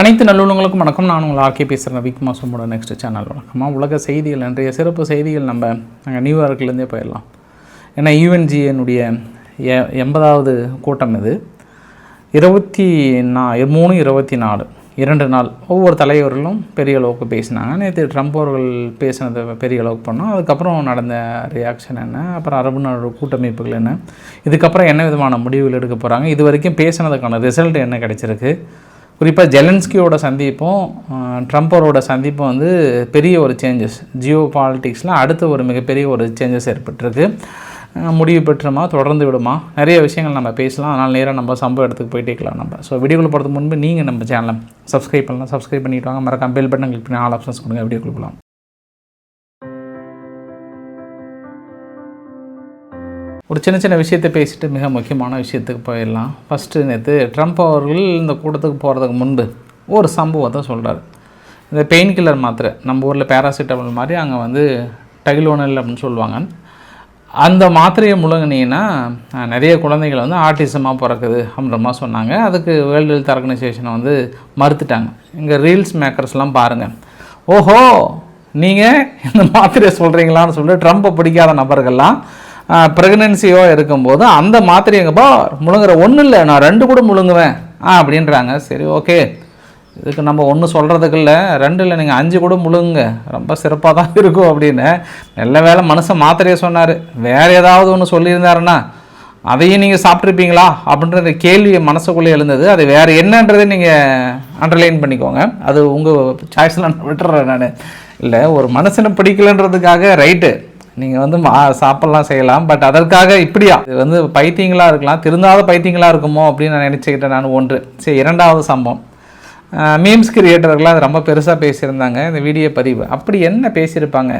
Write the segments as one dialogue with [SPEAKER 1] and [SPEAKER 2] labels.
[SPEAKER 1] அனைத்து நல்லுள்ளங்களுக்கும் வணக்கம். நான் உங்கள் ஆர்கே பேசுகிறேன் விக்மா சும்மோட நெக்ஸ்ட் சேனல் வணக்கமாக உலக செய்திகள் இன்றைய சிறப்பு செய்திகள் நம்ம நாங்கள் நியூயார்க்லேருந்தே போயிடலாம். ஏன்னா யூஎன்ஜிஎனுடைய எ எண்பதாவது கூட்டம் இது. இருபத்தி நா மூணு இருபத்தி நாலு. இரண்டு நாள் ஒவ்வொரு தலைவர்களும் பெரிய அளவுக்கு பேசினாங்க. நேற்று ட்ரம்ப் அவர்கள் பேசினதை பெரிய அளவுக்கு பண்ணோம். அதுக்கப்புறம் நடந்த ரியாக்ஷன் என்ன? அப்புறம் அரபு நாடு கூட்டமைப்புகள் என்ன? இதுக்கப்புறம் என்ன விதமான முடிவுகள் எடுக்க போகிறாங்க இது வரைக்கும் பேசினதுக்கான ரிசல்ட் என்ன கிடைச்சிருக்கு? குறிப்பாக ஜெலன்ஸ்கியோட சந்திப்பும் ட்ரம்ப்போரோட ட்ரம்ப்பரோட சந்திப்பும் வந்து பெரிய ஒரு சேஞ்சஸ் ஜியோ பாலிட்டிக்ஸில் அடுத்த ஒரு மிகப்பெரிய ஒரு சேஞ்சஸ் ஏற்பட்டிருக்கு. முடிவு பெற்றுமா தொடர்ந்து விடுமா? நிறைய விஷயங்கள் நம்ம பேசலாம். அதனால் நேராக நம்ம சம்பவ இடத்துக்கு போயிட்டே இருக்கலாம் நம்ம. ஸோ வீடியோக்குள்ள போகிறதுக்கு முன்பு நீங்கள் நம்ம சேனலை சப்ஸ்கிரைப் பண்ணலாம். சப்ஸ்கிரைப் பண்ணிவிட்டு வாங்க. மறக்காம பெல் பட்டன் கிளிக் பண்ணி ஆல் ஆப்ஷன்ஸ் கொடுங்க. வீடியோக்குள்ள போகலாம். ஒரு சின்ன சின்ன விஷயத்தை பேசிட்டு மிக முக்கியமான விஷயத்துக்கு போயிடலாம். ஃபஸ்ட்டு நேற்று ட்ரம்ப் அவர்கள் இந்த கூட்டத்துக்கு போகிறதுக்கு முன்பு ஒரு சம்பவத்தை சொல்கிறார் இந்த பெயின் கில்லர் மாத்திரை நம்ம ஊரில் பேராசிட்டமல் மாதிரி அங்கே வந்து டைலோனல் அப்படின்னு சொல்லுவாங்க. அந்த மாத்திரையை முழுங்கினீங்கன்னா நிறைய குழந்தைகள் வந்து ஆர்டிசமாக பிறக்குது அப்படின்ற மாதிரி சொன்னாங்க. அதுக்கு வேர்ல்டு ஹெல்த் ஆர்கனைசேஷனை வந்து மறுத்துட்டாங்க. இங்கே ரீல்ஸ் மேக்கர்ஸ்லாம் பாருங்கள் ஓஹோ நீங்கள் இந்த மாத்திரையை சொல்கிறீங்களான்னு சொல்லிட்டு ட்ரம்ப்பை பிடிக்காத நபர்கள்லாம் ப்ரெக்னென்சியோ இருக்கும்போது அந்த மாத்திரை எங்கப்பா முழுங்குற ஒன்றும் இல்லை நான் ரெண்டு கூட முழுங்குவேன். ஆ அப்படின்றாங்க. சரி ஓகே. இதுக்கு நம்ம ஒன்று சொல்கிறதுக்கு இல்லை. ரெண்டு இல்லை நீங்கள் அஞ்சு கூட முழுங்குங்க. ரொம்ப சிறப்பாக தான் இருக்கும் அப்படின்னு. நல்ல வேளை மனுஷன் மாத்திரையை சொன்னார். வேறு ஏதாவது ஒன்று சொல்லியிருந்தாருன்னா அதையும் நீங்கள் சாப்பிட்ருப்பீங்களா அப்படின்ற கேள்வி மனசுக்குள்ளே எழுந்தது. அது வேறு என்னன்றதை நீங்கள் அண்டர்லைன் பண்ணிக்கோங்க. அது உங்கள் சாய்ஸில் நான் விட்டுறேன் நான். இல்லை ஒரு மனுஷனை பிடிக்கலன்றதுக்காக ரைட்டு நீங்கள் வந்து மா சாப்பிட்லாம் செய்யலாம். பட் அதற்காக இப்படியா? இது வந்து பைத்தியங்களாக இருக்கலாம். திருந்தாத பைத்தியங்களாக இருக்குமோ அப்படின்னு நான் நினச்சிக்கிட்டேன் நான் ஒன்று. சரி இரண்டாவது சம்பவம். மீம்ஸ் கிரியேட்டர்கள்லாம் அது ரொம்ப பெருசாக பேசியிருந்தாங்க இந்த வீடியோ பதிவு. அப்படி என்ன பேசியிருப்பாங்க?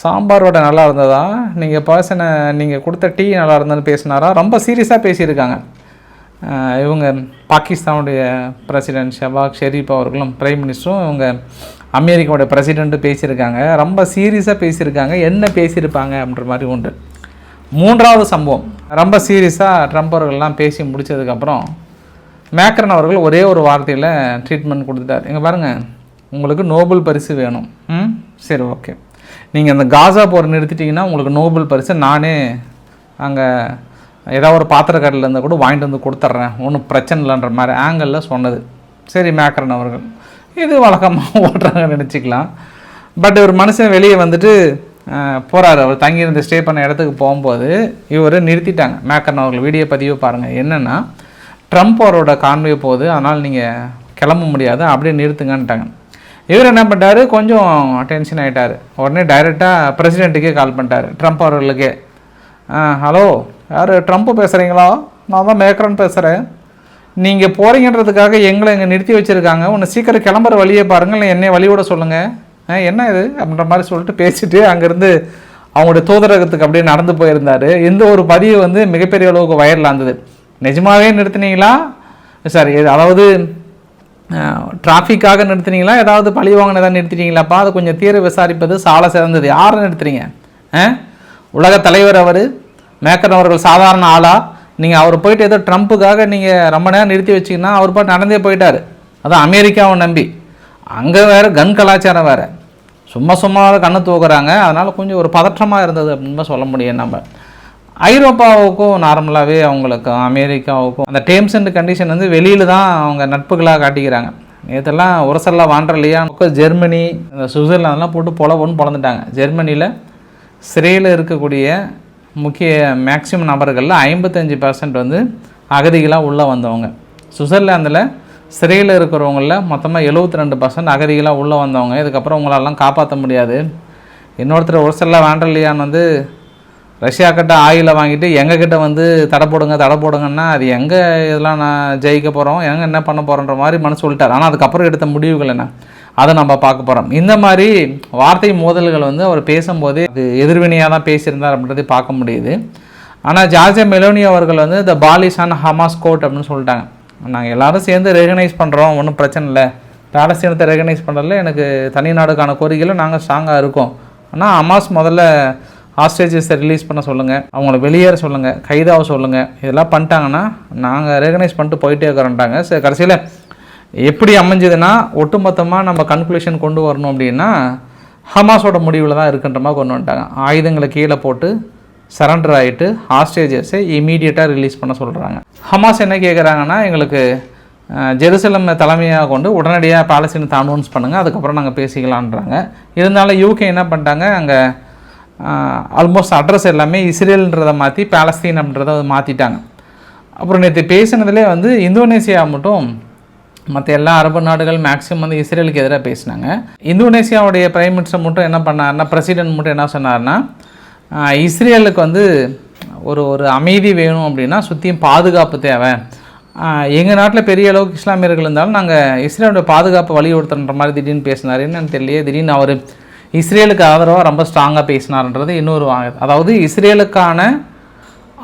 [SPEAKER 1] சாம்பாரோட நல்லா இருந்ததா? நீங்கள் பர்சனை நீங்கள் கொடுத்த டீ நல்லா இருந்ததுன்னு பேசினாரா? ரொம்ப சீரியஸாக பேசியிருக்காங்க. இவங்க பாகிஸ்தானுடைய பிரசிடென்ட் ஷபாக் ஷெரீப் அவர்களும் பிரைம் மினிஸ்டரும் இவங்க அமெரிக்காவோட பிரசிடெண்ட்டு பேசியிருக்காங்க. ரொம்ப சீரியஸாக பேசியிருக்காங்க. என்ன பேசியிருப்பாங்க அப்படின்ற மாதிரி உண்டு. மூன்றாவது சம்பவம். ரொம்ப சீரியஸாக ட்ரம்ப் அவர்கள்லாம் பேசி முடிச்சதுக்கப்புறம் மேக்ரன் அவர்கள் ஒரே ஒரு வார்த்தையில் ட்ரீட்மெண்ட் கொடுத்துட்டார். இங்கே பாருங்கள் உங்களுக்கு நோபல் பரிசு வேணும். ம்? சரி ஓகே நீங்கள் அந்த காசா போர் நிறுத்திட்டிங்கன்னா உங்களுக்கு நோபல் பரிசு நானே அங்கே ஏதாவது ஒரு பாத்திரக்கடையில் இருந்தால் கூட வாங்கிட்டு வந்து கொடுத்துட்றேன். ஒன்றும் பிரச்சனை இல்லைன்ற மாதிரி ஆங்கிளில் சொன்னது. சரி மேக்ரன் அவர்கள். இது வழக்கமாக ஓட்டுறாங்கன்னு நினச்சிக்கலாம். பட் ஒரு மனுஷன் வெளியே வந்துட்டு போகிறாரு அவர் தங்கியிருந்து ஸ்டே பண்ண இடத்துக்கு போகும்போது இவர் நிறுத்திட்டாங்க. மேக்கர்ன் அவர்கள் வீடியோ பதிவு பாருங்கள் என்னென்னா ட்ரம்ப் அவரோட கான்வே போகுது. அதனால் நீங்கள் கிளம்ப முடியாது. அப்படியே நிறுத்துங்கன்ட்டாங்க. இவர் என்ன பண்ணிட்டாரு? கொஞ்சம் டென்ஷன் ஆகிட்டார் உடனே டைரெக்டாக பிரசிடெண்ட்டுக்கே கால் பண்ணிட்டார். ட்ரம்ப் அவர்களுக்கே. ஹலோ யார்? ட்ரம்ப்பு பேசுகிறீங்களா நான் தான் மேக்ரன் பேசுகிறேன் நீங்கள் போகிறீங்கன்றதுக்காக எங்களை இங்கே நிறுத்தி வச்சுருக்காங்க. உன்னை சீக்கிரம் கிளம்புற வழியை பாருங்கள் இல்லை என்னை வழியோட சொல்லுங்கள் ஆ என்ன இது? அப்படின்ற மாதிரி சொல்லிட்டு பேசிட்டு அங்கேருந்து அவங்களுடைய தூதரகத்துக்கு அப்படியே நடந்து போயிருந்தார். இந்த ஒரு பதிவு வந்து மிகப்பெரிய அளவுக்கு வைரலாக இருந்தது. நிஜமாகவே நிறுத்தினீங்களா? சாரி அதாவது டிராஃபிக்காக நிறுத்தினீங்களா? ஏதாவது பழி வாங்கினதாக நிறுத்திட்டீங்களாப்பா அதை கொஞ்சம் தீர விசாரிப்பது சாலை சிறந்தது. யாரை நிறுத்துறீங்க? ஆ? உலக தலைவர் அவர் மேக்கர் அவர்கள் சாதாரண ஆளா? நீங்கள் அவர் போயிட்டு ஏதோ ட்ரம்ப்புக்காக நீங்கள் ரொம்ப நேரம் நிறுத்தி வச்சிங்கன்னா அவர் பாட்டு நடந்தே போயிட்டார். அதான் அமெரிக்காவை நம்பி. அங்கே வேறு கன் கலாச்சாரம் வேறு. சும்மா சும்மா கண்ணு தூக்குறாங்க. அதனால் கொஞ்சம் ஒரு பதற்றமாக இருந்தது அப்படின்னு சொல்ல முடியும் நம்ம. ஐரோப்பாவுக்கும் நார்மலாகவே அவங்களுக்கு அமெரிக்காவுக்கும் அந்த டேர்ம்ஸ் அண்ட் கண்டிஷன் வந்து வெளியில் தான் அவங்க நட்புகளாக காட்டிக்கிறாங்க. நேற்றெல்லாம் உரசல்லாம் இல்லையா? ஜெர்மனி இந்த சுவிட்சர்லாந்தெலாம் போட்டு பொலவுன்னு பொழந்துட்டாங்க. ஜெர்மனியில் சிறையில் இருக்கக்கூடிய முக்கிய மேக்சிமம் நபர்களில் ஐம்பத்தஞ்சு பர்சன்ட் வந்து அகதிகளாக உள்ளே வந்தவங்க. சுவிட்சர்லாந்தில் சிறையில் இருக்கிறவங்களில் மொத்தமாக எழுபத்தி ரெண்டு பர்சன்ட் அகதிகளாக உள்ளே வந்தவங்க. இதுக்கப்புறம் உங்களெல்லாம் காப்பாற்ற முடியாது. இன்னொருத்தர் ஒருசல்லா வாண்டர்லியான் வந்து ரஷ்யா கிட்ட ஆயிலை வாங்கிட்டு எங்கள் கிட்ட வந்து தடை போடுங்க தடை போடுங்கன்னா அது எங்கே இதெல்லாம் நான் ஜெயிக்க போகிறோம் எங்கே என்ன பண்ண போகிறோன்ற மாதிரி மனசு சொல்லிட்டார். ஆனால் அதுக்கப்புறம் எடுத்த முடிவுகள் என்ன? அதை நம்ம பார்க்க போகிறோம் இந்த மாதிரி வார்த்தை மோதல்கள் வந்து அவர் பேசும்போதே அது எதிர்வினையாக தான் பேசியிருந்தார் அப்படின்றதை பார்க்க முடியுது. ஆனால் ஜார்ஜியா மெலோனி அவர்கள் வந்து த பாலிசான் ஹமாஸ் கோட் அப்படின்னு சொல்லிட்டாங்க. நாங்கள் எல்லாரும் சேர்ந்து ரெகனைஸ் பண்ணுறோம் ஒன்றும் பிரச்சனை இல்லை. பாலஸ்தீனத்தை ரெகனைஸ் பண்ணுறதுல எனக்கு தனி நாடுக்கான கோரிக்கையில் நாங்கள் ஸ்ட்ராங்காக இருக்கோம். ஆனால் ஹமாஸ் முதல்ல ஹாஸ்டேஜஸை ரிலீஸ் பண்ண சொல்லுங்கள் அவங்கள வெளியேற சொல்லுங்கள் கைதாக சொல்லுங்கள் இதெல்லாம் பண்ணிட்டாங்கன்னா நாங்கள் ரெகனைஸ் பண்ணிட்டு போயிட்டே இருக்கிறோன்ட்டாங்க சரி கடைசியில் எப்படி அமைஞ்சதுன்னா ஒட்டுமொத்தமாக நம்ம கன்க்ளூஷன் கொண்டு வரணும் அப்படின்னா ஹமாஸோட முடிவில் தான் இருக்கின்ற மாதிரி கொண்டு வந்துட்டாங்க. ஆயுதங்களை கீழே போட்டு சரண்டர் ஆகிட்டு ஹாஸ்டேஜஸை இமீடியட்டாக ரிலீஸ் பண்ண சொல்கிறாங்க ஹமாஸ் என்ன கேட்குறாங்கன்னா எங்களுக்கு ஜெருசலம் தலைமையாக கொண்டு உடனடியாக பாலஸ்தீனத்தை அனௌன்ஸ் பண்ணுங்கள் அதுக்கப்புறம் நாங்கள் பேசிக்கலான்றாங்க இருந்தாலும் யூகே என்ன பண்ணிட்டாங்க அங்கே ஆல்மோஸ்ட் அட்ரஸ் எல்லாமே இஸ்ரேல்ன்றதை மாற்றி பாலஸ்தீன் அப்படின்றத மாற்றிட்டாங்க அப்புறம் நேற்று பேசினதுலே வந்து இந்தோனேசியா மட்டும் மற்ற எல்லா அரபு நாடுகள் மேக்ஸிமம் வந்து இஸ்ரேலுக்கு எதிராக பேசினாங்க. இந்தோனேசியாவுடைய பிரைம் மினிஸ்டர் மட்டும் என்ன பண்ணாருன்னா பிரசிடென்ட் மட்டும் என்ன சொன்னார்னா இஸ்ரேலுக்கு வந்து ஒரு ஒரு அமைதி வேணும் அப்படின்னா சுற்றியும் பாதுகாப்பு தேவை. எங்கள் நாட்டில் பெரிய அளவுக்கு இஸ்லாமியர்கள் இருந்தாலும் நாங்கள் இஸ்ரேலுடைய பாதுகாப்பு வலியுறுத்துன்ற மாதிரி திடீர்னு பேசினார். என்னன்னு தெரியல திடீர்னு அவர் இஸ்ரேலுக்கு ஆதரவாக ரொம்ப ஸ்ட்ராங்காக பேசினார்ன்றது இன்னொரு வாங்க அதாவது இஸ்ரேலுக்கான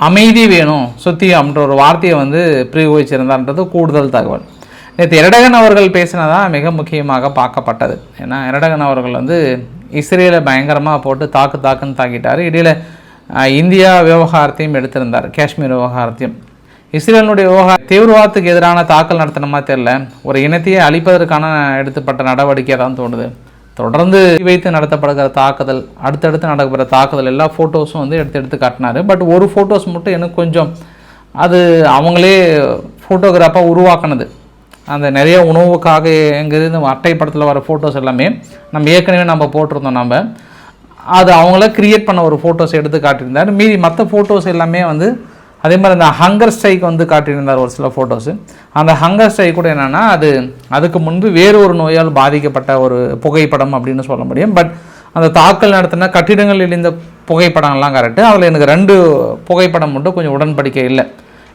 [SPEAKER 1] அமைதி வேணும் சுற்றி அப்படின்ற ஒரு வார்த்தையை வந்து பிரயோகிச்சிருந்தான்றது கூடுதல் தகவல். நேற்று எரடகன் அவர்கள் பேசினதான் மிக முக்கியமாக பார்க்கப்பட்டது. ஏன்னா எரடகன் அவர்கள் வந்து இஸ்ரேலை பயங்கரமாக போட்டு தாக்கு தாக்குன்னு தாக்கிட்டார். இடையில் இந்தியா விவகாரத்தையும் எடுத்திருந்தார். காஷ்மீர் விவகாரத்தையும். இஸ்ரேலினுடைய விவகார தீவிரவாதத்துக்கு எதிரான தாக்கல் நடத்தின தெரில ஒரு இனத்தையே அழிப்பதற்கான எடுத்துப்பட்ட நடவடிக்கை தான் தோணுது. தொடர்ந்து வைத்து நடத்தப்படுகிற தாக்குதல் அடுத்தடுத்து நடக்கிற தாக்குதல் எல்லா ஃபோட்டோஸும் வந்து எடுத்து எடுத்து காட்டினார். பட் ஒரு ஃபோட்டோஸ் மட்டும் எனக்கு கொஞ்சம் அது அவங்களே ஃபோட்டோகிராஃபாக உருவாக்குனது. அந்த நிறைய உணவுக்காக எங்கிருந்து அட்டை படத்தில் வர ஃபோட்டோஸ் எல்லாமே நம்ம ஏற்கனவே நம்ம போட்டிருந்தோம் நம்ம அது அவங்கள கிரியேட் பண்ண ஒரு ஃபோட்டோஸ் எடுத்து காட்டியிருந்தார். மீதி மற்ற ஃபோட்டோஸ் எல்லாமே வந்து அதே மாதிரி அந்த ஹங்கர் ஸ்ட்ரைக் வந்து காட்டியிருந்தார் ஒரு சில ஃபோட்டோஸு அந்த ஹங்கர் ஸ்ட்ரைக் கூட என்னென்னா அது அதுக்கு முன்பு வேறு ஒரு நோயால் பாதிக்கப்பட்ட ஒரு புகைப்படம் அப்படின்னு சொல்ல முடியும். பட் அந்த தாக்கல் நடத்தின கட்டிடங்கள் இழிந்த புகைப்படங்கள்லாம் கரெக்டு அதில் எனக்கு ரெண்டு புகைப்படம் மட்டும் கொஞ்சம் உடன்படிக்கை இல்லை.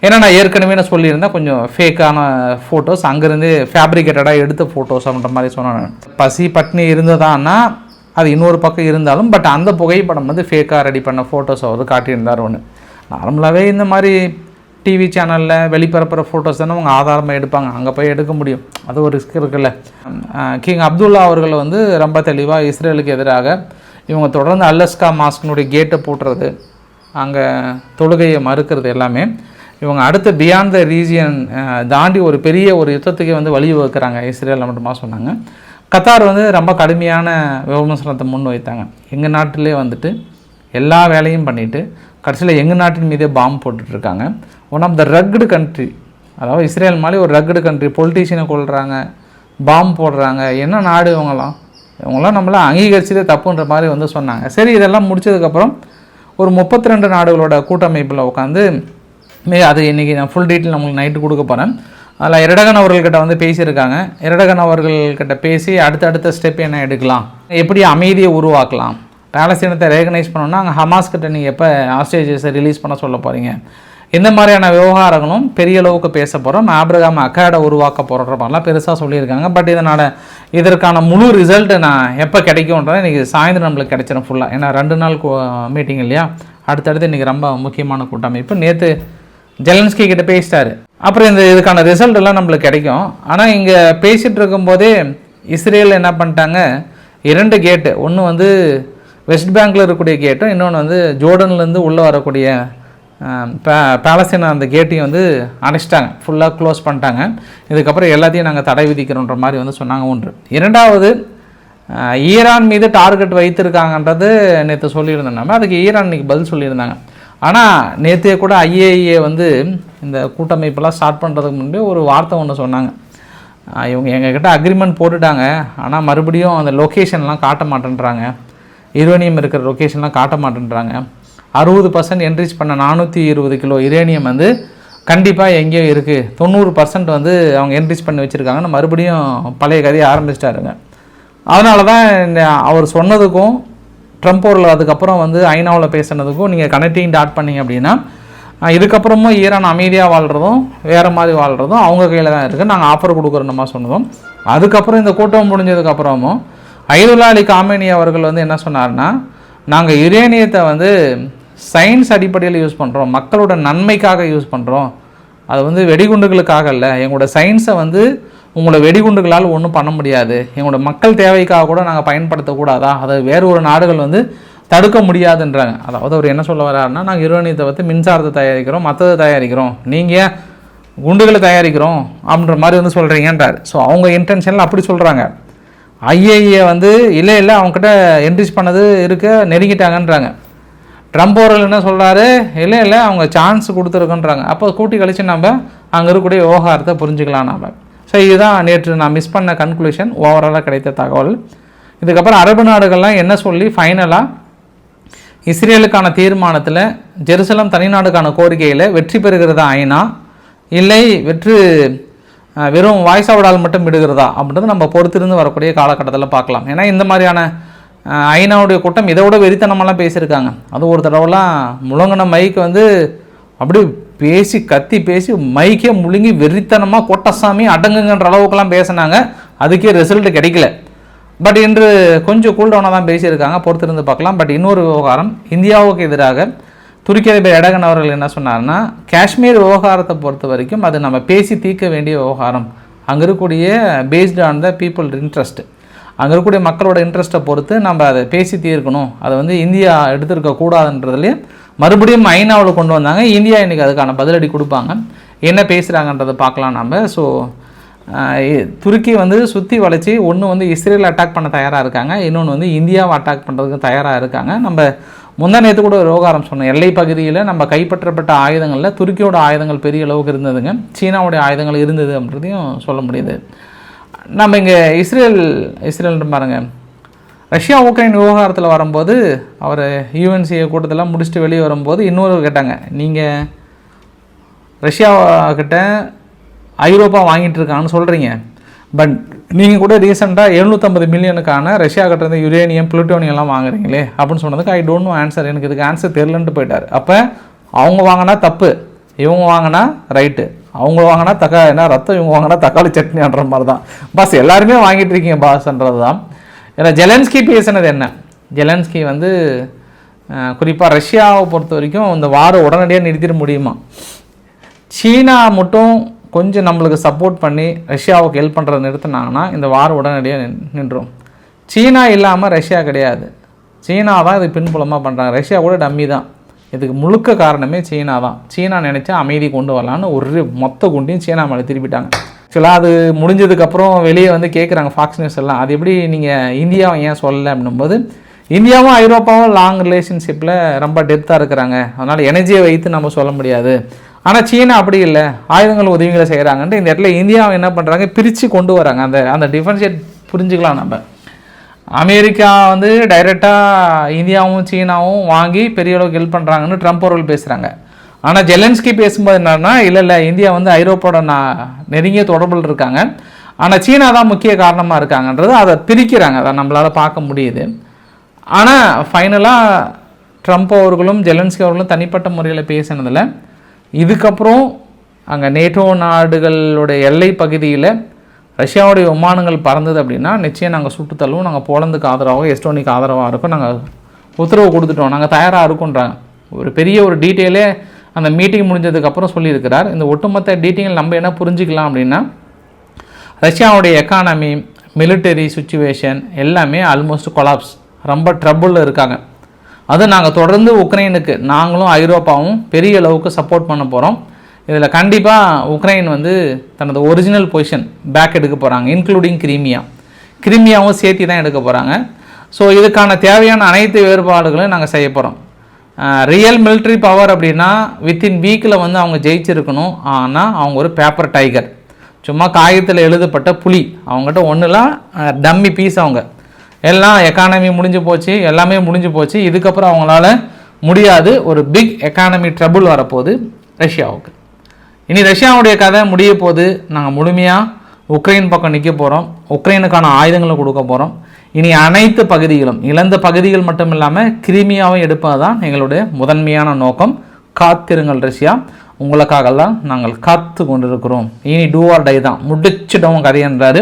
[SPEAKER 1] ஏன்னா நான் ஏற்கனவே நான் சொல்லியிருந்தேன் கொஞ்சம் ஃபேக்கான ஃபோட்டோஸ் அங்கேருந்து ஃபேப்ரிகேட்டடாக எடுத்த ஃபோட்டோஸ் அப்படின்ற மாதிரி சொன்னேன் பசி பட்னி இருந்ததான்னா அது இன்னொரு பக்கம் இருந்தாலும் பட் அந்த புகைப்படம் வந்து ஃபேக்காக ரெடி பண்ண ஃபோட்டோஸ் அவர் காட்டியிருந்தார் ஒன்று நார்மலாகவே இந்த மாதிரி டிவி சேனலில் வெளிப்பரப்புற ஃபோட்டோஸ் தானே அவங்க ஆதாரமாக எடுப்பாங்க. அங்கே போய் எடுக்க முடியும். அது ஒரு ரிஸ்க் இருக்குல்ல. கிங் அப்துல்லா அவர்கள் வந்து ரொம்ப தெளிவாக இஸ்ரேலுக்கு எதிராக இவங்க தொடர்ந்து அல்லஸ்கா மாஸ்கினுடைய கேட்டை போட்டுறது அங்கே தொழுகையை மறுக்கிறது எல்லாமே. இவங்க அடுத்த பியாண்ட் த ரீஜியன் தாண்டி ஒரு பெரிய ஒரு யுத்தத்துக்கே வந்து வழிவகுக்கிறாங்க இஸ்ரேல் மட்டுமா சொன்னாங்க. கத்தார் வந்து ரொம்ப கடுமையான விமர்சனத்தை முன் வைத்தாங்க. எங்கள் நாட்டிலே வந்துட்டு எல்லா வேலையும் பண்ணிட்டு கடைசியில் எங்கள் நாட்டின் மீதே பாம்பு போட்டுட்ருக்காங்க one of the rugged country அதாவது இஸ்ரேல் மாதிரி ஒரு ரக்டு கண்ட்ரி பொலிட்டீஷியனை கொள்கிறாங்க பாம்பு போடுறாங்க. என்ன நாடு இவங்கெல்லாம்? இவங்களாம் நம்மளாம் அங்கீகரிச்சதே தப்புன்ற மாதிரி வந்து சொன்னாங்க. சரி இதெல்லாம் முடிச்சதுக்கப்புறம் ஒரு முப்பத்தி ரெண்டு நாடுகளோட கூட்டமைப்பில் உட்காந்து மே அது இன்றைக்கி நான் ஃபுல் டீட்டெயில் உங்களுக்கு நைட்டு கொடுக்க போகிறேன் அதில் இரடகன் அவர்கள்கிட்ட வந்து பேசியிருக்காங்க. இரடகன் அவர்கள்கிட்ட பேசி அடுத்தடுத்த ஸ்டெப் என்ன எடுக்கலாம்? எப்படி அமைதியை உருவாக்கலாம்? பேலஸ்தீனத்தை ரெகனைஸ் பண்ணணும்னா அங்கே ஹமாஸ் கிட்ட நீங்கள் எப்போ ஆஸ்ட்ரேஜஸை ரிலீஸ் பண்ண சொல்ல போகிறீங்க இந்த மாதிரியான விவகாரங்களும் பெரிய அளவுக்கு பேச போகிறோம் ஆப்ரகாம் அக்காடை உருவாக்க போகிற மாதிரிலாம் பெருசாக சொல்லியிருக்காங்க. பட் இதனால் இதற்கான முழு ரிசல்ட்டு நான் எப்போ கிடைக்கும்ன்றதை இன்றைக்கி சாயந்தரம் நம்மளுக்கு கிடைச்சிடும் ஃபுல்லாக ஏன்னா ரெண்டு நாள் மீட்டிங் இல்லையா? அடுத்தடுத்து இன்றைக்கி ரொம்ப முக்கியமான கூட்டமைப்பு. நேற்று ஜெலன்ஸ்கி கிட்ட பேசிட்டாரு. அப்புறம் இந்த இதுக்கான ரிசல்ட் எல்லாம் நம்மளுக்கு கிடைக்கும். ஆனால் இங்கே பேசிகிட்டு இருக்கும்போதே இஸ்ரேல் என்ன பண்ணிட்டாங்க? இரண்டு கேட்டு ஒன்று வந்து வெஸ்ட் பேங்கில் இருக்கக்கூடிய கேட்டும் இன்னொன்று வந்து ஜோர்டன்லேருந்து உள்ளே வரக்கூடிய பேலஸ்தீன பே அந்த கேட்டையும் வந்து அடைச்சிட்டாங்க. ஃபுல்லாக க்ளோஸ் பண்ணிட்டாங்க. இதுக்கப்புறம் எல்லாத்தையும் நாங்கள் தடை விதிக்கிறோன்ற மாதிரி வந்து சொன்னாங்க ஒன்று. இரண்டாவது ஈரான் மீது டார்கெட் வைத்திருக்காங்கன்றது நேற்று சொல்லியிருந்தோம் நம்ம. அதுக்கு ஈரான் இன்றைக்கி பதில் சொல்லியிருந்தாங்க. ஆனால் நேற்றே கூட ஐஏஏ வந்து இந்த கூட்டமைப்பெல்லாம் ஸ்டார்ட் பண்ணுறதுக்கு முன்பே ஒரு வார்த்தை ஒன்று சொன்னாங்க. இவங்க எங்ககிட்ட அக்ரிமெண்ட் போட்டுட்டாங்க. ஆனால் மறுபடியும் அந்த லொக்கேஷன்லாம் காட்ட மாட்டேன்றாங்க. யுரேனியம் இருக்கிற லொக்கேஷன்லாம் காட்ட மாட்டேன்றாங்க. அறுபது பர்சன்ட் என்ரிச் பண்ண நானூற்றி இருபது கிலோ யுரேனியம் வந்து கண்டிப்பாக எங்கேயோ இருக்குது தொண்ணூறு பர்சன்ட் வந்து அவங்க என்ரிச் பண்ணி வச்சுருக்காங்கன்னு மறுபடியும் பழைய கதையை ஆரம்பிச்சிட்டாருங்க. அதனால தான் அவர் சொன்னதுக்கும் ட்ரம்ப் அவர்கள் அதுக்கப்புறம் வந்து ஐநாவில் பேசுனதுக்கும் நீங்கள் கனெக்டிங் டாட் பண்ணீங்க அப்படின்னா இதுக்கப்புறமும் ஈரான் அமைதியாக வாழ்கிறதும் வேறு மாதிரி வாழ்கிறதும் அவங்க கையில் தான் இருக்குது நாங்கள் ஆஃபர் கொடுக்குறோம் மாதிரி சொன்னதும். அதுக்கப்புறம் இந்த கூட்டம் முடிஞ்சதுக்கப்புறமும் ஐதுல்லா அலி காமேனி அவர்கள் வந்து என்ன சொன்னார்னா நாங்கள் யுரேனியத்தை வந்து சயின்ஸ் அடிப்படையில் யூஸ் பண்ணுறோம் மக்களோட நன்மைக்காக யூஸ் பண்ணுறோம் அது வந்து வெடிகுண்டுகளுக்காக இல்லை எங்களோட சயின்ஸை வந்து உங்களோட வெடிகுண்டுகளால் ஒன்றும் பண்ண முடியாது. எங்களோட மக்கள் தேவைக்காக கூட நாங்கள் பயன்படுத்தக்கூடாதா? அதை வேறு ஒரு நாடுகள் வந்து தடுக்க முடியாதுன்றாங்க. அதாவது அவர் என்ன சொல்ல வர்றாருன்னா நாங்கள் யுரேனியத்தை வந்து மின்சாரத்தை தயாரிக்கிறோம் மற்றதை தயாரிக்கிறோம். நீங்கள் குண்டுகளை தயாரிக்கிறோம் அப்படின்ற மாதிரி வந்து சொல்கிறீங்கன்றார் ஸோ அவங்க இன்டென்ஷனில் அப்படி சொல்கிறாங்க ஐஏஏ வந்து இல்லை இல்லை அவங்ககிட்ட என்ரிச் பண்ணது இருக்க நெருங்கிட்டாங்கன்றாங்க. ட்ரம்ப் அவர்கள் என்ன சொல்கிறாரு இல்லை இல்லை அவங்க சான்ஸ் கொடுத்துருக்குன்றாங்க. அப்போ கூட்டி கழித்து நம்ம அங்கே இருக்கக்கூடிய விவகாரத்தை புரிஞ்சுக்கலாம் நாம். ஸோ இதுதான் நேற்று நான் மிஸ் பண்ண கன்க்ளூஷன் ஓவராலாக கிடைத்த தகவல். இதுக்கப்புறம் அரபு நாடுகள்லாம் என்ன சொல்லி ஃபைனலாக இஸ்ரேலுக்கான தீர்மானத்தில் ஜெருசலம் தனிநாடுக்கான கோரிக்கையில் வெற்றி பெறுகிறதா ஐநா? இல்லை வெற்று வெறும் வாய்ஸ் ஆவடால் மட்டும் விடுகிறதா? அப்படின்றது நம்ம பொறுத்திருந்து வரக்கூடிய காலகட்டத்தில் பார்க்கலாம். ஏன்னா இந்த மாதிரியான ஐநாவுடைய கூட்டம் இதை விட வெறித்தனமெல்லாம் பேசியிருக்காங்க. அது ஒரு தடவைலாம் முழங்கின மைக் வந்து அப்படி பேசி கத்தி பேசி மைக்கே முழுங்கி வெறித்தனமாக கொட்டசாமி அடங்குங்கன்ற அளவுக்குலாம் பேசினாங்க. அதுக்கே ரிசல்ட் கிடைக்கல. பட் இன்று கொஞ்சம் கூல்டவுனாக தான் பேசியிருக்காங்க. பொறுத்திருந்து பார்க்கலாம். பட் இன்னொரு விவகாரம் இந்தியாவுக்கு எதிராக துருக்கி அதிபர் எடகன் அவர்கள் என்ன சொன்னார்னா காஷ்மீர் விவகாரத்தை பொறுத்த வரைக்கும் அது நம்ம பேசி தீர்க்க வேண்டிய விவகாரம். அங்கே இருக்கக்கூடிய based on the people interest அங்கே இருக்கக்கூடிய மக்களோட இன்ட்ரெஸ்ட்டை பொறுத்து நம்ம அதை பேசி தீர்க்கணும். அதை வந்து இந்தியா எடுத்திருக்க கூடாதுன்றதுலேயே மறுபடியும் ஐநாவில் கொண்டு வந்தாங்க. இந்தியா இன்றைக்கி அதுக்கான பதிலடி கொடுப்பாங்க. என்ன பேசுகிறாங்கன்றதை பார்க்கலாம் நம்ம ஸோ துருக்கி வந்து சுற்றி வளைச்சி ஒன்று வந்து இஸ்ரேல் அட்டாக் பண்ண தயாராக இருக்காங்க. இன்னொன்று வந்து இந்தியாவை அட்டாக் பண்ணுறதுக்கு தயாராக இருக்காங்க. நம்ம முந்தா நேற்று கூட ஒரு விவகாரம் சொன்னோம். எல்லை பகுதியில் நம்ம கைப்பற்றப்பட்ட ஆயுதங்களில் துருக்கியோட ஆயுதங்கள் பெரிய அளவுக்கு இருந்ததுங்க. சீனாவுடைய ஆயுதங்கள் இருந்தது அப்படின்றதையும் சொல்ல முடியுது. நம்ம இங்கே இஸ்ரேல் இஸ்ரேல் பாருங்க. ரஷ்யா உக்ரைன் விவகாரத்தில் வரும்போது அவர் யூஎன்சி கூட்டத்தில் முடிச்சுட்டு வெளியே வரும்போது இன்னொரு கேட்டாங்க. நீங்கள் ரஷ்யாவிட்ட ஐரோப்பா வாங்கிட்டு இருக்கான்னு சொல்கிறீங்க பட் நீங்கள் கூட ரீசெண்டாக எழுநூற்றம்பது மில்லியனுக்கான ரஷ்யா கிட்டேருந்து யுரேனியம் புளுட்டோனியம்லாம் வாங்குறீங்களே அப்படின்னு சொன்னதுக்கு ஐ டோன்ட் நோ ஆன்சர் எனக்கு இதுக்கு ஆன்சர் தெரிலன்ட்டு போயிட்டார். அப்போ அவங்க வாங்கினா தப்பு. இவங்க வாங்கினா ரைட்டு அவங்க வாங்கினா தக்கா என்ன ரத்தம் இவங்க வாங்கினா தக்காளி சட்னின்ற மாதிரி தான் பாஸ் எல்லாருமே வாங்கிட்டு இருக்கீங்க பாஸ்ன்றது தான். ஏன்னா ஜெலன்ஸ்கி பேசினது என்ன? ஜெலன்ஸ்கி வந்து குறிப்பாக ரஷ்யாவை பொறுத்த வரைக்கும் இந்த வாரம் உடனடியாக நிறுத்திட முடியுமா? சீனா மட்டும் கொஞ்சம் நம்மளுக்கு சப்போர்ட் பண்ணி ரஷ்யாவுக்கு ஹெல்ப் பண்ணுறத நிறுத்தினாங்கன்னா இந்த வாரம் உடனடியாக நின்றோம். சீனா இல்லாமல் ரஷ்யா கிடையாது. சீனா தான் இது பின்புலமாக பண்ணுறாங்க ரஷ்யா கூட டம்மி தான். இதுக்கு முழுக்க காரணமே சீனா தான் சீனா நினச்சா அமைதி கொண்டு வரலான்னு ஒரு மொத்த குண்டையும் சீனா மேலே திருப்பிட்டாங்க. ஆக்சுவலாக அது முடிஞ்சதுக்கப்புறம் வெளியே வந்து கேட்குறாங்க ஃபாக்ஸ் நியூஸ் எல்லாம். அது எப்படி நீங்கள் இந்தியாவை ஏன் சொல்லலை அப்படின்னும்போது இந்தியாவும் ஐரோப்பாவும் லாங் ரிலேஷன்ஷிப்பில் ரொம்ப டெப்த்தாக இருக்கிறாங்க. அதனால் எனர்ஜியை வைத்து நம்ம சொல்ல முடியாது. ஆனால் சீனா அப்படி இல்லை. ஆயுதங்கள் உதவிகளை செய்கிறாங்கன்ட்டு இந்த இடத்துல இந்தியாவை என்ன பண்ணுறாங்க பிரித்து கொண்டு வராங்க. அந்த அந்த டிஃபரன்ஷியேட் புரிஞ்சுக்கலாம் நம்ம. அமெரிக்கா வந்து டைரெக்டாக இந்தியாவும் சீனாவும் வாங்கி பெரிய அளவுக்கு ஹெல்ப் பண்ணுறாங்கன்னு ட்ரம்ப் அவர்கள் பேசுகிறாங்க ஆனால் ஜெலன்ஸ்கி பேசும்போது என்னென்னா இல்லை இல்லை இந்தியா வந்து ஐரோப்பாவோட நான் நெருங்கிய தொடர்பில் இருக்காங்க. ஆனால் சீனா தான் முக்கிய காரணமாக இருக்காங்கன்றது அதை பிரிக்கிறாங்க. அதை நம்மளால் பார்க்க முடியுது. ஆனால் ஃபைனலாக ட்ரம்ப் அவர்களும் ஜெலன்ஸ்கி அவர்களும் தனிப்பட்ட முறையில் பேசினதில் இதுக்கப்புறம் அங்கே நேட்டோ நாடுகளுடைய எல்லை பகுதியில் ரஷ்யாவுடைய விமானங்கள் பறந்தது அப்படின்னா நிச்சயம் நாங்கள் சுட்டு தள்ளுவோம். நாங்கள் போலந்துக்கு ஆதரவாக எஸ்டோனிக்கு ஆதரவாக இருக்கும் நாங்கள் உத்தரவு கொடுத்துட்டோம். நாங்கள் தயாராக இருக்கோன்றாங்க ஒரு பெரிய ஒரு டீட்டெயிலே அந்த மீட்டிங் முடிஞ்சதுக்கப்புறம் சொல்லியிருக்கிறார். இந்த ஒட்டுமொத்த டீட்டெயில் நம்ம என்ன புரிஞ்சுக்கலாம் அப்படின்னா ரஷ்யாவுடைய எக்கானமி மிலிட்டரி சுச்சுவேஷன் எல்லாமே ஆல்மோஸ்ட் கொலாப்ஸ் ரொம்ப ட்ரபுளில் இருக்காங்க. அது நாங்கள் தொடர்ந்து உக்ரைனுக்கு நாங்களும் ஐரோப்பாவும் பெரிய அளவுக்கு சப்போர்ட் பண்ண போகிறோம் இதில் கண்டிப்பாக உக்ரைன் வந்து தனது ஒரிஜினல் பொசிஷன் பேக் எடுக்க போகிறாங்க இன்க்ளூடிங் கிரீமியா. கிரீமியாவும் சேர்த்து தான் எடுக்க போகிறாங்க ஸோ இதுக்கான தேவையான அனைத்து வேறுபாடுகளையும் நாங்கள் செய்ய போகிறோம் ரியல் மிலிட்ரி பவர் அப்படின்னா வித்தின் வீக்கில் வந்து அவங்க ஜெயிச்சிருக்கணும். ஆனால் அவங்க ஒரு பேப்பர் டைகர் சும்மா காகிதத்தில் எழுதப்பட்ட புலி. அவங்ககிட்ட ஒன்றுலாம் டம்மி பீஸ் அவங்க. எல்லாம் எக்கானமி முடிஞ்சு போச்சு எல்லாமே முடிஞ்சு போச்சு. இதுக்கப்புறம் அவங்களால முடியாது ஒரு பிக் எக்கானமி ட்ரபுள் வரப்போகுது ரஷ்யாவுக்கு. இனி ரஷ்யாவுடைய கதை முடிய போது நாங்கள் முழுமையாக உக்ரைன் பக்கம் நிற்க போகிறோம் உக்ரைனுக்கான ஆயுதங்களை கொடுக்க போகிறோம் இனி அனைத்து பகுதிகளும் இழந்த பகுதிகள் மட்டும் இல்லாமல் கிருமியாவும் எடுப்பது தான் எங்களுடைய முதன்மையான நோக்கம். காத்திருங்கள் ரஷ்யா. உங்களுக்காகலாம் நாங்கள் காத்து கொண்டிருக்கிறோம் இனி டூ ஆர் டை தான். முடிச்சிட்டோம் கதைன்றாரு.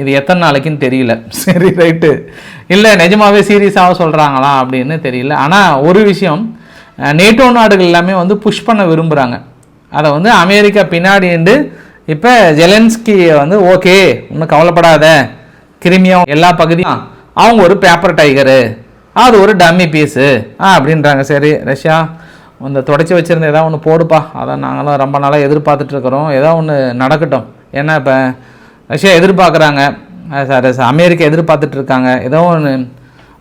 [SPEAKER 1] இது எத்தனை நாளைக்குன்னு தெரியல. சரி ரைட்டு. இல்லை நிஜமாகவே சீரியஸாக சொல்கிறாங்களா அப்படின்னு தெரியல. ஆனால் ஒரு விஷயம் நேட்டோ நாடுகள் எல்லாமே வந்து புஷ் பண்ண விரும்புகிறாங்க அதை வந்து அமெரிக்கா பின்னாடி இப்போ ஜெலன்ஸ்கியை வந்து ஓகே ஒன்றும் கவலைப்படாத. கிருமியா எல்லா பகுதியும் அவங்க ஒரு பேப்பர் டைகரு அது ஒரு டம்மி பீஸு ஆ அப்படின்றாங்க. சரி ரஷ்யா இந்த தொடச்சி வச்சுருந்த ஏதாவது ஒன்று போடுப்பா. அதான் நாங்களும் ரொம்ப நாளாக எதிர்பார்த்துட்ருக்குறோம் ஏதோ ஒன்று நடக்கட்டும். ஏன்னா இப்போ ரஷ்யா எதிர்பார்க்குறாங்க. சார் அமெரிக்கா எதிர்பார்த்துட்ருக்காங்க ஏதோ ஒன்று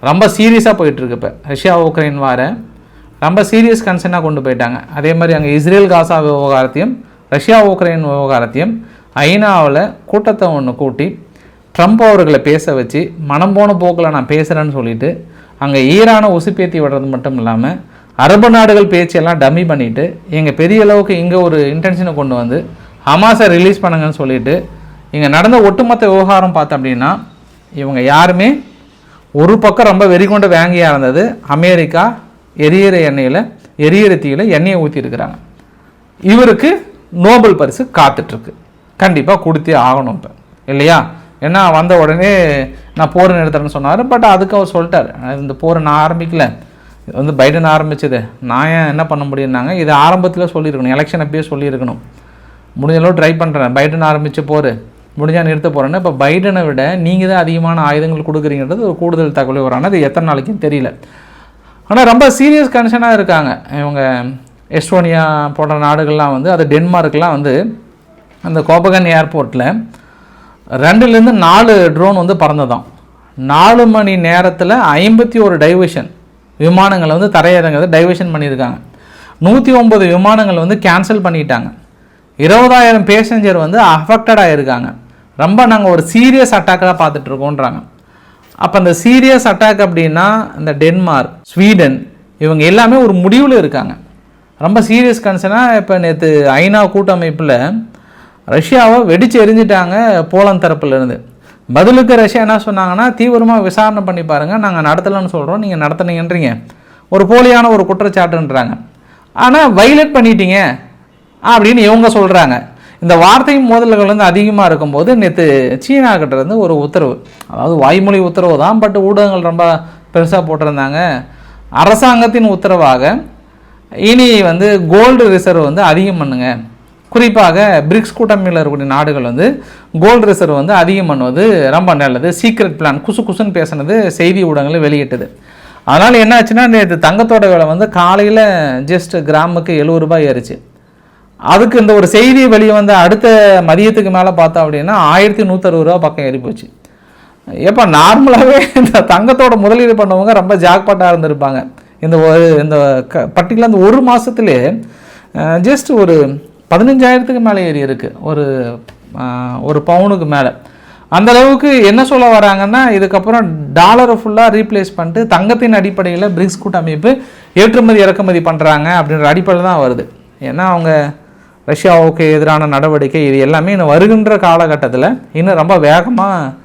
[SPEAKER 1] ரொம்ப சீரியஸாக போயிட்டுருக்கு இப்போ. ரஷ்யா உக்ரைன் வார ரொம்ப சீரியஸ் கன்சர்னாக கொண்டு போயிட்டாங்க. அதே மாதிரி அங்கே இஸ்ரேல் காசா விவகாரத்தையும் ரஷ்யா உக்ரைன் விவகாரத்தையும் ஐநாவில் கூட்டத்தை ஒன்று கூட்டி ட்ரம்ப் அவர்களை பேச வச்சு மனம் போன போக்கில் நான் பேசுகிறேன்னு சொல்லிட்டு அங்கே ஈரானை உசுப்பேத்தி விடுறது மட்டும் இல்லாமல் அரபு நாடுகள் பேச்செல்லாம் டம்மி பண்ணிவிட்டு எங்கள் பெரிய அளவுக்கு இங்கே ஒரு இன்டென்ஷனை கொண்டு வந்து ஹமாஸை ரிலீஸ் பண்ணுங்கன்னு சொல்லிட்டு இங்கே நடந்த ஒட்டுமொத்த விவகாரம் பார்த்தோம் அப்படின்னா இவங்க யாருமே ஒரு பக்கம் ரொம்ப வெறிகொண்ட வேங்கியாக இருந்தது. அமெரிக்கா எரியிற எண்ணெயில் எரியிற தீயில் எண்ணெயை ஊற்றிருக்கிறாங்க இவருக்கு நோபல் பரிசு காத்துட்ருக்கு. கண்டிப்பாக கொடுத்தே ஆகணும் இப்போ. இல்லையா? ஏன்னா வந்த உடனே நான் போர் நிறுத்துறேன்னு சொன்னார். பட் அதுக்கு அவர் சொல்லிட்டார். இந்த போர் நான் ஆரம்பிக்கல. இது வந்து பைடன் ஆரம்பிச்சது. நான் ஏன் என்ன பண்ண முடியும்னாங்க இது ஆரம்பத்தில் சொல்லியிருக்கணும். எலெக்ஷன் அப்பயே சொல்லியிருக்கணும். முடிஞ்சளவு ட்ரை பண்ணுறேன் பைடன் ஆரம்பித்து போர். முடிஞ்சால் நிறுத்த போகிறேன்னு இப்போ பைடனை விட நீங்கள் தான் அதிகமான ஆயுதங்கள் கொடுக்குறீங்கிறது ஒரு கூடுதல் தகவல் வரான அது எத்தனை நாளைக்கும் தெரியல. ஆனால் ரொம்ப சீரியஸ் கன்சர்னாக இருக்காங்க. இவங்க எஸ்டோனியா போன்ற நாடுகள்லாம் வந்து அது டென்மார்க்லாம் வந்து அந்த கோபகன் ஏர்போர்ட்டில் ரெண்டுலேருந்து நாலு ட்ரோன் வந்து பறந்ததாம். நாலு மணி நேரத்தில் ஐம்பத்தி ஒரு டைவர்ஷன் விமானங்களை வந்து தரையிறங்கிறத டைவர்ஷன் பண்ணியிருக்காங்க. நூற்றி ஒம்பது விமானங்கள் வந்து கேன்சல் பண்ணிட்டாங்க. இருபதாயிரம் பேசஞ்சர் வந்து அஃபெக்டட் ஆகியிருக்காங்க ரொம்ப நாங்கள் ஒரு சீரியஸ் அட்டாக்காக பார்த்துட்ருக்கோன்றாங்க அப்போ அந்த சீரியஸ் அட்டாக் அப்படின்னா இந்த டென்மார்க் ஸ்வீடன் இவங்க எல்லாமே ஒரு முடிவில் இருக்காங்க. ரொம்ப சீரியஸ் கன்சர்னாக இப்போ நேற்று ஐநா கூட்டமைப்பில் ரஷ்யாவை வெடிச்சு எரிஞ்சிட்டாங்க போலந்து தரப்புலேருந்து பதிலுக்கு ரஷ்யா என்ன சொன்னாங்கன்னா தீவிரமாக விசாரணை பண்ணி பாருங்கள் நாங்கள் நடத்தலைன்னு சொல்கிறோம் நீங்கள் நடத்துனீங்கன்றீங்க. ஒரு போலியான ஒரு குற்றச்சாட்டுன்றாங்க. ஆனால் வைலட் பண்ணிட்டீங்க அப்படின்னு இவங்க சொல்கிறாங்க இந்த வார்த்தையும் மோதல்கள் வந்து அதிகமாக இருக்கும்போது நேற்று சீனா கிட்ட இருந்து ஒரு உத்தரவு. அதாவது வாய்மொழி உத்தரவு தான் பட் ஊடகங்கள் ரொம்ப பெருசாக போட்டிருந்தாங்க. அரசாங்கத்தின் உத்தரவாக இனி வந்து கோல்டு ரிசர்வ் வந்து அதிகம் பண்ணுங்க. குறிப்பாக பிரிக்ஸ் கூட்டமையில் இருக்கக்கூடிய நாடுகள் வந்து கோல்டு ரிசர்வ் வந்து அதிகம் பண்ணுவது ரொம்ப நல்லது. சீக்ரெட் பிளான் குசு குசுன்னு பேசுனது செய்தி ஊடகங்கள் வெளியிட்டது. அதனால் என்ன ஆச்சுன்னா நேற்று தங்கத்தோட விலை வந்து காலையில் ஜஸ்ட் கிராமுக்கு எழுபது ரூபாய் ஏறிச்சு. அதுக்கு இந்த ஒரு செய்தி வெளியே வந்து அடுத்த மதியத்துக்கு மேலே பார்த்தோம் அப்படின்னா ஆயிரத்தி நூற்றறுபது ரூபா பக்கம் ஏறி போச்சு. எப்போ நார்மலாகவே இந்த தங்கத்தோட முதலீடு பண்ணவங்க ரொம்ப ஜாக்பாட்டாக இருந்திருப்பாங்க. இந்த ஒரு இந்த க பர்டிகுலர் இந்த ஒரு மாதத்துலே ஜஸ்ட் ஒரு பதினஞ்சாயிரத்துக்கு மேலே ஏறி இருக்குது ஒரு ஒரு பவுனுக்கு மேலே. அந்த அளவுக்கு என்ன சொல்ல வராங்கன்னா இதுக்கப்புறம் டாலரை ஃபுல்லாக ரீப்ளேஸ் பண்ணிட்டு தங்கத்தின் அடிப்படையில் பிரிக்ஸ் கூட்டமைப்பு ஏற்றுமதி இறக்குமதி பண்ணுறாங்க அப்படின்ற அடிப்படையில் தான் வருது. ஏன்னா அவங்க ரஷ்யாவுக்கு எதிரான நடவடிக்கை இது எல்லாமே இன்னும் வருகின்ற காலகட்டத்தில் இன்னும் ரொம்ப வேகமாக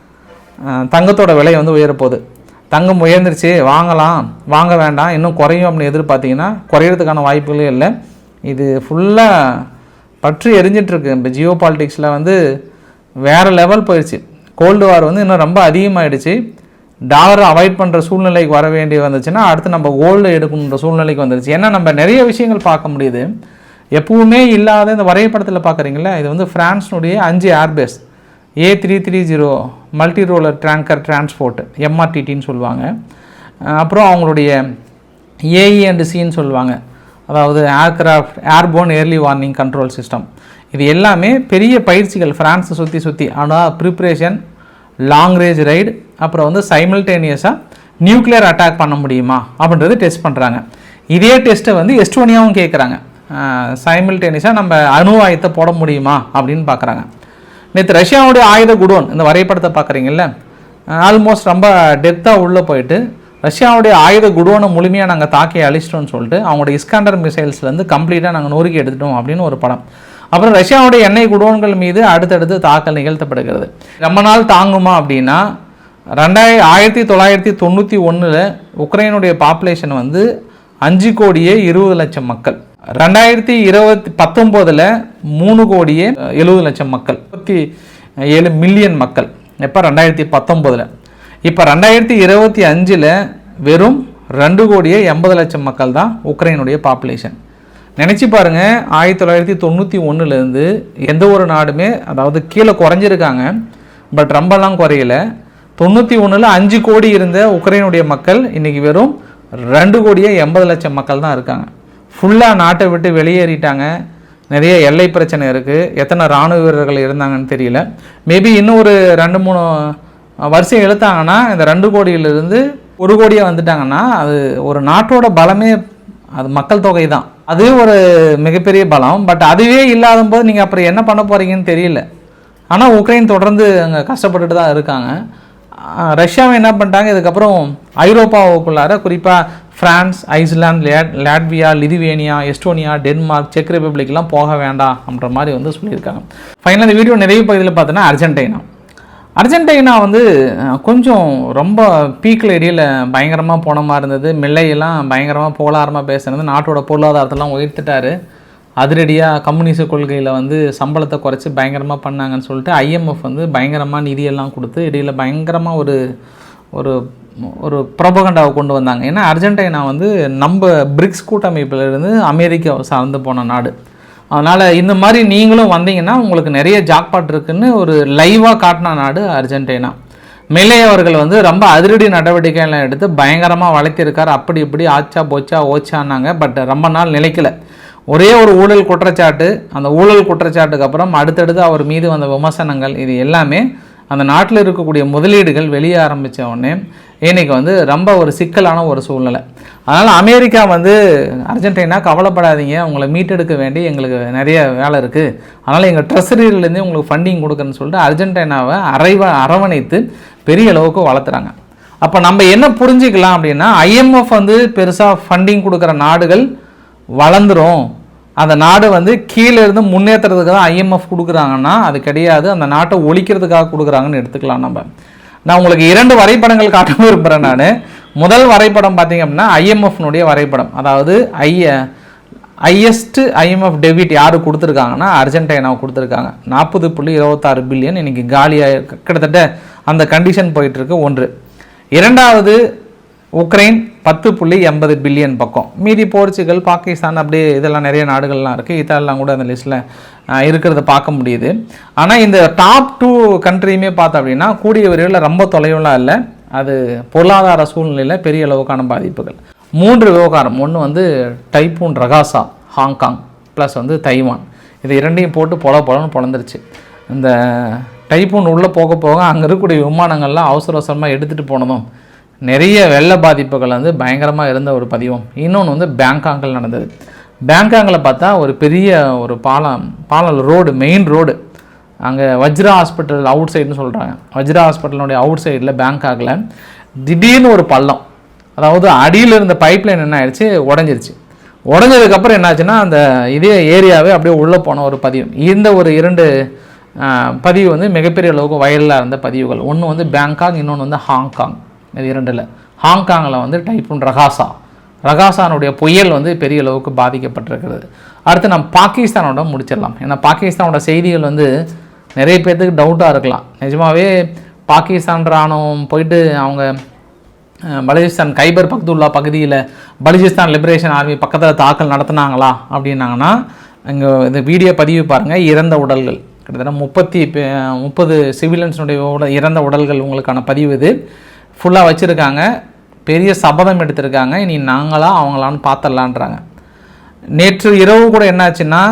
[SPEAKER 1] தங்கத்தோட விலை வந்து உயரப்போகுது. தங்கம் உயர்ந்துருச்சு வாங்கலாம் வாங்க வேண்டாம் இன்னும் குறையும் அப்படின்னு எதிர்பார்த்தீங்கன்னா குறையிறதுக்கான வாய்ப்புகளே இல்லை. இது ஃபுல்லாக பற்றி எரிஞ்சிட்ருக்கு. இப்போ ஜியோ பாலிட்டிக்ஸில் வந்து வேறு லெவல் போயிடுச்சு கோல்டு வார் வந்து இன்னும் ரொம்ப அதிகமாகிடுச்சு டாலரை அவாய்ட் பண்ணுற சூழ்நிலைக்கு வர வேண்டி வந்துச்சுன்னா அடுத்து நம்ம கோல்டு எடுக்கணுன்ற சூழ்நிலைக்கு வந்துருச்சு. ஏன்னா நம்ம நிறைய விஷயங்கள் பார்க்க முடியுது. எப்பவுமே இல்லாத இந்த வரைபடத்தில் பார்க்குறீங்களா இது வந்து ஃப்ரான்ஸ்னுடைய அஞ்சு airbase A three three zero multi roller tanker transport எம்ஆர்டிடின்னு சொல்லுவாங்க. அப்புறம் அவங்களுடைய ஏஇ அண்டு சின்னு சொல்லுவாங்க. அதாவது aircraft airborne early warning control system இது எல்லாமே பெரிய பயிற்சிகள் ஃப்ரான்ஸை சுற்றி சுற்றி ஆனால் ப்ரிப்ரேஷன் லாங் ரேஞ்ச் ரைடு அப்புறம் வந்து சைமல்டேனியஸாக நியூக்ளியர் அட்டாக் பண்ண முடியுமா? அப்படின்றது டெஸ்ட் பண்ணுறாங்க இதே டெஸ்ட்டை வந்து எஸ்டோனியாவும் கேட்குறாங்க சைமில்டேனியஸாக நம்ம அணு ஆயுதத்தை போட முடியுமா அப்படின்னு பார்க்குறாங்க. நேற்று ரஷ்யாவுடைய ஆயுத குடோன் இந்த வரைபடத்தை பார்க்குறீங்கல்ல ஆல்மோஸ்ட் ரொம்ப டெப்த்தாக உள்ளே போயிட்டு ரஷ்யாவுடைய ஆயுத குடோனை முழுமையாக நாங்கள் தாக்கி அழிச்சிட்டோம்னு சொல்லிட்டு அவங்களோட இஸ்காண்டர் மிசைல்ஸ்லேருந்து கம்ப்ளீட்டாக நாங்கள் நொறுக்கி எடுத்துட்டோம் அப்படின்னு ஒரு படம். அப்புறம் ரஷ்யாவுடைய எண்ணெய் குடோன்கள் மீது அடுத்தடுத்து தாக்கல் நிகழ்த்தப்படுகிறது. ரொம்ப நாள் தாங்குமா அப்படின்னா ரெண்டாயிர ஆயிரத்தி தொள்ளாயிரத்தி தொண்ணூற்றி ஒன்றில் உக்ரைனுடைய பாப்புலேஷன் வந்து அஞ்சு கோடியே இருபது லட்சம் மக்கள். ரெண்டாயிரத்தி இருபத்தி பத்தொம்போதில் மூணு கோடியே எழுபது லட்சம் மக்கள் முப்பத்தி ஏழு மில்லியன் மக்கள். எப்போ? ரெண்டாயிரத்தி பத்தொம்போதில். இப்போ ரெண்டாயிரத்தி இருபத்தி அஞ்சில் வெறும் ரெண்டு கோடியே எண்பது லட்சம் மக்கள் தான் உக்ரைனுடைய பாப்புலேஷன் நினச்சி பாருங்கள் ஆயிரத்தி தொள்ளாயிரத்தி தொண்ணூற்றி ஒன்றுலேருந்து எந்த ஒரு நாடுமே அதாவது கீழே குறைஞ்சிருக்காங்க பட் ரொம்பலாம் குறையல. தொண்ணூற்றி ஒன்றில் அஞ்சு கோடி இருந்த உக்ரைனுடைய மக்கள் இன்றைக்கி வெறும் ரெண்டு கோடியே எண்பது லட்சம் மக்கள் தான் இருக்காங்க. ஃபுல்லாக நாட்டை விட்டு வெளியேறிட்டாங்க. நிறைய எல்லை பிரச்சனை இருக்குது எத்தனை இராணுவ வீரர்கள் இருந்தாங்கன்னு தெரியல. மேபி இன்னும் ஒரு ரெண்டு மூணு வருஷம் இழுத்தாங்கன்னா இந்த ரெண்டு கோடியிலிருந்து ஒரு கோடியாக வந்துட்டாங்கன்னா அது ஒரு நாட்டோட பலமே அது மக்கள் தொகை தான். அது ஒரு மிகப்பெரிய பலம். பட் அதுவே இல்லாத போது நீங்கள் அப்புறம் என்ன பண்ண போகிறீங்கன்னு தெரியல. ஆனால் உக்ரைன் தொடர்ந்து அங்கே கஷ்டப்பட்டுட்டு தான் இருக்காங்க. ரஷ்யாவை என்ன பண்ணிட்டாங்க? இதுக்கப்புறம் ஐரோப்பாவுக்குள்ளார குறிப்பாக ஃப்ரான்ஸ் ஐஸ்லாந்து லேட் லாட்வியா லிதுவேனியா எஸ்டோனியா டென்மார்க் செக் ரிப்பப்ளிக்லாம் போக வேண்டாம் அப்படின்ற மாதிரி வந்து சொல்லியிருக்காங்க. ஃபைனலாக இந்த வீடியோ நிறைய பகுதியில் பார்த்தோன்னா அர்ஜென்டினா. அர்ஜென்டினா வந்து கொஞ்சம் ரொம்ப பீக்கில் இடையில் பயங்கரமாக போன மாதிரி இருந்தது. மில்லையெல்லாம் பயங்கரமாக போலாரமாக பேசுனது. நாட்டோட பொருளாதாரத்தெல்லாம் உயர்த்திட்டாரு. அதிரடியாக கம்யூனிச கொள்கையில் வந்து சம்பளத்தை குறைச்சி பயங்கரமாக பண்ணாங்கன்னு சொல்லிட்டு ஐஎம்எஃப் வந்து பயங்கரமாக நிதியெல்லாம் கொடுத்து இடையில் பயங்கரமாக ஒரு ஒரு ஒரு ப்ரொபகண்டாவை கொண்டு வந்தாங்க. ஏன்னா அர்ஜென்டினா வந்து நம்ம பிரிக்ஸ் கூட்டமைப்பிலிருந்து அமெரிக்கா சார்ந்து போன நாடு. அதனால் இந்த மாதிரி நீங்களும் வந்தீங்கன்னா உங்களுக்கு நிறைய ஜாக்பாட் இருக்குன்னு ஒரு லைவாக காட்டின நாடு அர்ஜென்டினா. மெல்லே அவர்கள் வந்து ரொம்ப அதிரடி நடவடிக்கைகளை எடுத்து பயங்கரமாக வளர்த்திருக்கார். அப்படி இப்படி ஆச்சா போச்சா ஓச்சான்னாங்க. பட் ரொம்ப நாள் நிலைக்கல. ஒரே ஒரு ஊழல் குற்றச்சாட்டு அந்த ஊழல் குற்றச்சாட்டுக்கு அப்புறம் அடுத்தடுத்து அவர் மீது வந்த விமர்சனங்கள் இது எல்லாமே அந்த நாட்டில் இருக்கக்கூடிய முதலீடுகள் வெளியே ஆரம்பித்த உடனே இன்றைக்கி வந்து ரொம்ப ஒரு சிக்கலான ஒரு சூழ்நிலை. அதனால் அமெரிக்கா வந்து அர்ஜென்டினா கவலைப்படாதீங்க. உங்களை மீட்டெடுக்க வேண்டி எங்களுக்கு நிறைய வேலை இருக்குது அதனால் எங்கள் ட்ரெஸரியிலேருந்து உங்களுக்கு ஃபண்டிங் கொடுக்குறேன்னு சொல்லிட்டு அர்ஜென்டினாவை அரைவ அரவணைத்து பெரிய அளவுக்கு வளர்த்துறாங்க. அப்போ நம்ம என்ன புரிஞ்சுக்கலாம் அப்படின்னா ஐஎம்எஃப் வந்து பெருசாக ஃபண்டிங் கொடுக்குற நாடுகள் வளர்ந்துரும். அந்த நாடு வந்து கீழே இருந்து முன்னேற்றுறதுக்கு தான் ஐஎம்எஃப் கொடுக்குறாங்கன்னா அது கிடையாது. அந்த நாட்டை ஒழிக்கிறதுக்காக கொடுக்குறாங்கன்னு எடுத்துக்கலாம் நம்ம. நான் உங்களுக்கு இரண்டு வரைபடங்கள் காட்ட விரும்புகிறேன் நான். முதல் வரைபடம் பார்த்தீங்க அப்படின்னா ஐஎம்எஃப்னுடைய வரைபடம். அதாவது ஐய ஹையஸ்ட் ஐஎம்எஃப் டெபிட் யார் கொடுத்துருக்காங்கன்னா அர்ஜென்டினாவை கொடுத்துருக்காங்க. நாற்பது புள்ளி இருபத்தாறு பில்லியன் இன்னைக்கு காலியாக கிட்டத்தட்ட அந்த கண்டிஷன் போயிட்டுருக்கு ஒன்று. இரண்டாவது உக்ரைன் பத்து புள்ளி எண்பது பில்லியன் பக்கம். மீதி போர்ச்சுகல் பாகிஸ்தான் அப்படியே இதெல்லாம் நிறைய நாடுகள்லாம் இருக்குது இதெல்லாம் கூட அந்த லிஸ்ட்டில் இருக்கிறத பார்க்க முடியுது. ஆனால் இந்த டாப் டூ கண்ட்ரியுமே பார்த்தோம் அப்படின்னா கூடிய விரைவில் ரொம்ப தொலைவுலாம் இல்லை. அது பொருளாதார சூழ்நிலையில் பெரிய அளவுக்கான பாதிப்புகள். மூன்று விவகாரம். ஒன்று வந்து typhoon Ragasa Hong Kong plus வந்து தைவான். இது இரண்டையும் போட்டு பொல பொலன்னு பொழந்துருச்சு இந்த டைப்பூன் உள்ளே போக போக அங்கே இருக்கக்கூடிய விமானங்கள்லாம் அவசர அவசரமாக எடுத்துகிட்டு போனதும் நிறைய வெள்ள பாதிப்புகள் வந்து பயங்கரமாக இருந்த ஒரு பதிவும். இன்னொன்று வந்து பேங்காங்கில் நடந்தது. பேங்காங்கில் பார்த்தா ஒரு பெரிய ஒரு பாலம் பாலம் ரோடு மெயின் ரோடு. அங்கே வஜ்ரா ஹாஸ்பிட்டல் அவுட் சைடுன்னு சொல்கிறாங்க வஜ்ரா ஹாஸ்பிட்டலுடைய அவுட் சைடில் பேங்காகில் திடீர்னு ஒரு பள்ளம். அதாவது அடியில் இருந்த பைப்லைன் என்ன ஆயிடுச்சு? உடஞ்சிருச்சு. உடஞ்சதுக்கப்புறம் என்னாச்சுன்னா அந்த இதே ஏரியாவே அப்படியே உள்ளே போன ஒரு பதிவு. இந்த ஒரு இரண்டு பதிவு வந்து மிகப்பெரிய அளவுக்கு வயலில் இருந்த பதிவுகள். ஒன்று வந்து பேங்காக் இன்னொன்று வந்து ஹாங்காங். இது இரண்டில் ஹாங்காங்கில் வந்து டைப்புன் ரகாசா. ரகாசானுடைய புயல் வந்து பெரிய அளவுக்கு பாதிக்கப்பட்டிருக்கிறது. அடுத்து நம்ம பாகிஸ்தானோட முடிச்சிடலாம். ஏன்னா பாகிஸ்தானோட செய்திகள் வந்து நிறைய பேர்த்துக்கு டவுட்டாக இருக்கலாம். நிஜமாகவே பாகிஸ்தான் ராணுவம் போயிட்டு அவங்க பலுச்சிஸ்தான் கைபர் பக்துல்லா பகுதியில் பலுச்சிஸ்தான் லிபரேஷன் ஆர்மி பக்கத்தில் தாக்கல் நடத்தினாங்களா அப்படின்னாங்கன்னா இங்கே இந்த வீடியோ பதிவு பாருங்கள் இறந்த உடல்கள். கிட்டத்தட்ட முப்பத்தி முப்பது சிவிலியன்ஸுடைய உட- இறந்த உடல்கள் உங்களுக்கான பதிவு இது. ஃபுல்லாக வச்சுருக்காங்க. பெரிய சபதம் எடுத்திருக்காங்க. இனி நாங்களா அவங்களான்னு பார்த்துடலான்றாங்க நேற்று இரவு கூட என்னாச்சுன்னா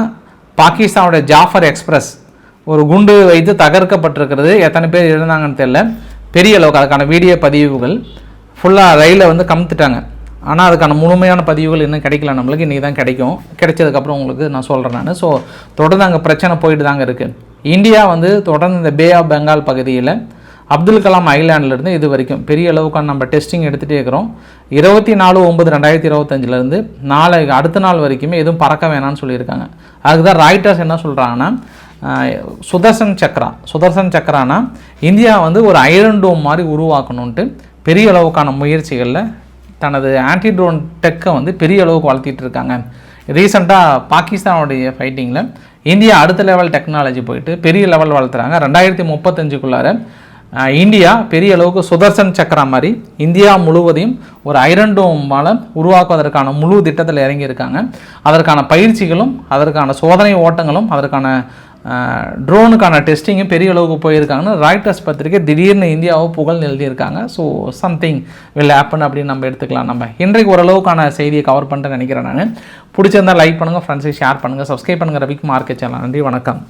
[SPEAKER 1] பாகிஸ்தானோட ஜாஃபர் எக்ஸ்பிரஸ் ஒரு குண்டு வைத்து தகர்க்கப்பட்டிருக்கிறது. எத்தனை பேர் இருந்தாங்கன்னு தெரில பெரிய அளவுக்கு அதுக்கான வீடியோ பதிவுகள் ஃபுல்லாக ரயிலை வந்து கமுத்துட்டாங்க. ஆனால் அதுக்கான முழுமையான பதிவுகள் இன்னும் கிடைக்கல. நம்மளுக்கு இன்றைக்கி தான் கிடைக்கும். கிடைச்சதுக்கப்புறம் உங்களுக்கு நான் சொல்கிறேன் நான். ஸோ தொடர்ந்து அங்கே பிரச்சனை போயிட்டு தாங்க இருக்குது இந்தியா வந்து தொடர்ந்து இந்த பே ஆஃப் பெங்கால் பகுதியில் அப்துல் கலாம் ஐலாண்ட்லேருந்து இது வரைக்கும் பெரிய அளவுக்கான நம்ம டெஸ்டிங் எடுத்துகிட்டே இருக்கிறோம். இருபத்தி நாலு ஒம்பது ரெண்டாயிரத்தி இருபத்தஞ்சிலேருந்து நாளை அடுத்த நாள் வரைக்குமே எதுவும் பறக்க வேணாம்னு சொல்லியிருக்காங்க. அதுக்கு தான் ராய்டர்ஸ் என்ன சொல்கிறாங்கன்னா சுதர்சன் சக்ரா சுதர்சன் சக்ரானா இந்தியா வந்து ஒரு ஐரன் டோம் மாதிரி உருவாக்கணுன்ட்டு பெரிய அளவுக்கான முயற்சிகளில் தனது ஆன்டிட்ரோன் டெக்கை வந்து பெரிய அளவுக்கு வளர்த்திட்டு இருக்காங்க. ரீசெண்டாக பாகிஸ்தானுடைய ஃபைட்டிங்கில் இந்தியா அடுத்த லெவல் டெக்னாலஜி போயிட்டு பெரிய லெவல் வளர்த்துறாங்க. ரெண்டாயிரத்தி முப்பத்தஞ்சுக்குள்ளார இந்தியா பெரிய அளவுக்கு சுதர்சன் சக்கரா மாதிரி இந்தியா முழுவதையும் ஒரு ஐரன் டோம் மாலம் உருவாக்குவதற்கான முழு திட்டத்தில் இறங்கியிருக்காங்க. அதற்கான பயிற்சிகளும் அதற்கான சோதனை ஓட்டங்களும் அதற்கான ட்ரோனுக்கான டெஸ்டிங்கும் பெரிய அளவுக்கு போயிருக்காங்கன்னு ராய்டர்ஸ் பத்திரிக்கை திடீர்னு இந்தியாவை புகழ் எழுதியிருக்காங்க ஸோ சம்திங் வில் ஹேப்பன் அப்படின்னு நம்ம எடுத்துக்கலாம் நம்ம. இன்றைக்கு ஓரளவுக்கான செய்தியை கவர் பண்ணுறேன்னு நினைக்கிறேன் நான். பிடிச்சிருந்தா லைக் பண்ணுங்கள் ஃப்ரெண்ட்ஸை ஷேர் பண்ணுங்கள் சப்ஸ்கிரைப் பண்ணுங்கள் மார்க்கெட் சேனல் நன்றி வணக்கம்.